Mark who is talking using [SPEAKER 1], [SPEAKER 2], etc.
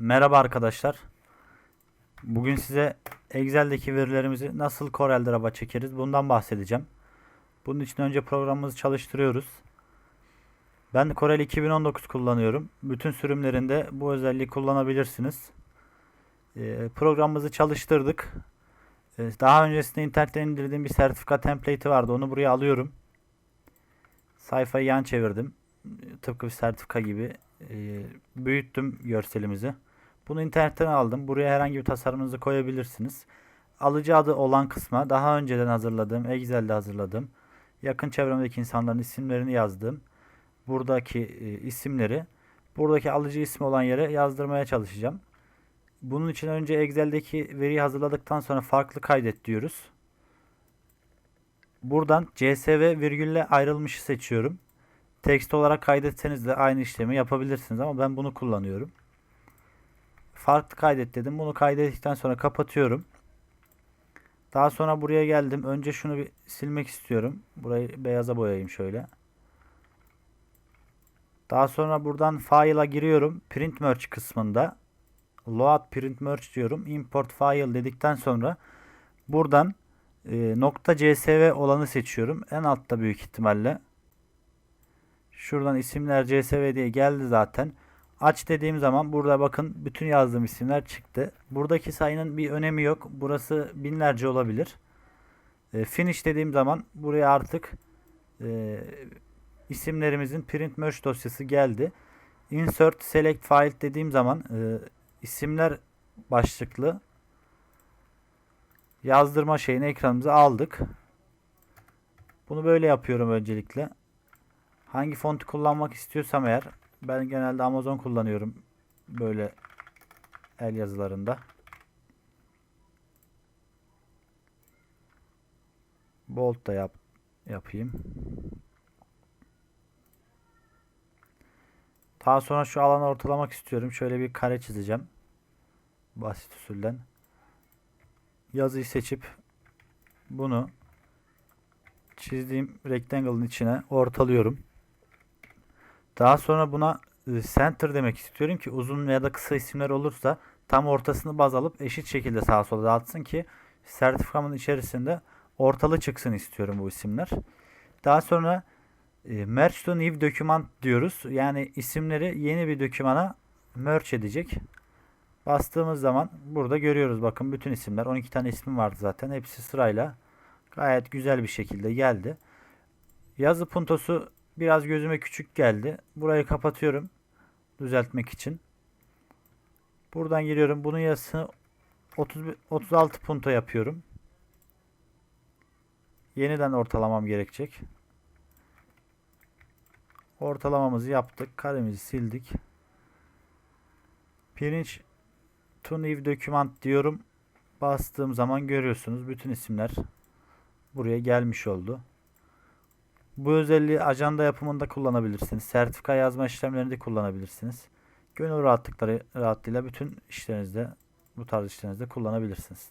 [SPEAKER 1] Merhaba arkadaşlar. Bugün size Excel'deki verilerimizi nasıl Corel Draw'a çekeriz bundan bahsedeceğim. Bunun için önce programımızı çalıştırıyoruz. Ben Corel 2019 kullanıyorum. Bütün sürümlerinde bu özelliği kullanabilirsiniz. Ee, programımızı çalıştırdık. Ee, daha öncesinde internetten indirdiğim bir sertifika template'i vardı. Onu buraya alıyorum. Sayfayı yan çevirdim. Tıpkı bir sertifika gibi. Ee, büyüttüm görselimizi. Bunu internetten aldım. Buraya herhangi bir tasarımınızı koyabilirsiniz. Alıcı adı olan kısma daha önceden hazırladığım, Excel'de hazırladığım, yakın çevremdeki insanların isimlerini yazdım. Buradaki e, isimleri buradaki alıcı ismi olan yere yazdırmaya çalışacağım. Bunun için önce Excel'deki veriyi hazırladıktan sonra farklı kaydet diyoruz. Buradan CSV virgülle ayrılmışı seçiyorum. Text olarak kaydetseniz de aynı işlemi yapabilirsiniz ama ben bunu kullanıyorum. Farklı kaydet dedim. Bunu kaydettikten sonra kapatıyorum. Daha sonra buraya geldim. Önce şunu bir silmek istiyorum. Burayı beyaza boyayayım şöyle. Daha sonra buradan file'a giriyorum. Print merge kısmında load print merge diyorum. Import file dedikten sonra buradan e, nokta .csv olanı seçiyorum. En altta büyük ihtimalle. Şuradan isimler CSV diye geldi zaten. Aç dediğim zaman burada bakın bütün yazdığım isimler çıktı. Buradaki sayının bir önemi yok. Burası binlerce olabilir. E, finish dediğim zaman buraya artık e, isimlerimizin print merge dosyası geldi. Insert select file dediğim zaman e, isimler başlıklı yazdırma şeyini ekranımıza aldık. Bunu böyle yapıyorum öncelikle. Hangi fontu kullanmak istiyorsam eğer ben genelde Amazon kullanıyorum böyle el yazılarında. Bold da yap yapayım. Daha sonra şu alanı ortalamak istiyorum. Şöyle bir kare çizeceğim. Basit usulden. Yazıyı seçip bunu çizdiğim rectangle'ın içine ortalıyorum. Daha sonra buna e, center demek istiyorum ki uzun ya da kısa isimler olursa tam ortasını baz alıp eşit şekilde sağa sola dağıtsın ki sertifikamın içerisinde ortalı çıksın istiyorum bu isimler. Daha sonra e, merge to new document diyoruz. Yani isimleri yeni bir dokümana merge edecek. Bastığımız zaman burada görüyoruz bakın bütün isimler 12 tane ismim vardı zaten hepsi sırayla gayet güzel bir şekilde geldi. Yazı puntosu biraz gözüme küçük geldi. Burayı kapatıyorum düzeltmek için. Buradan giriyorum. Bunun yazısını 30, 36 punto yapıyorum. Yeniden ortalamam gerekecek. Ortalamamızı yaptık. Karemizi sildik. Pirinç to new document diyorum. Bastığım zaman görüyorsunuz bütün isimler buraya gelmiş oldu. Bu özelliği ajanda yapımında kullanabilirsiniz. Sertifika yazma işlemlerinde kullanabilirsiniz. Gönül rahatlıkları rahatlığıyla bütün işlerinizde bu tarz işlerinizde kullanabilirsiniz.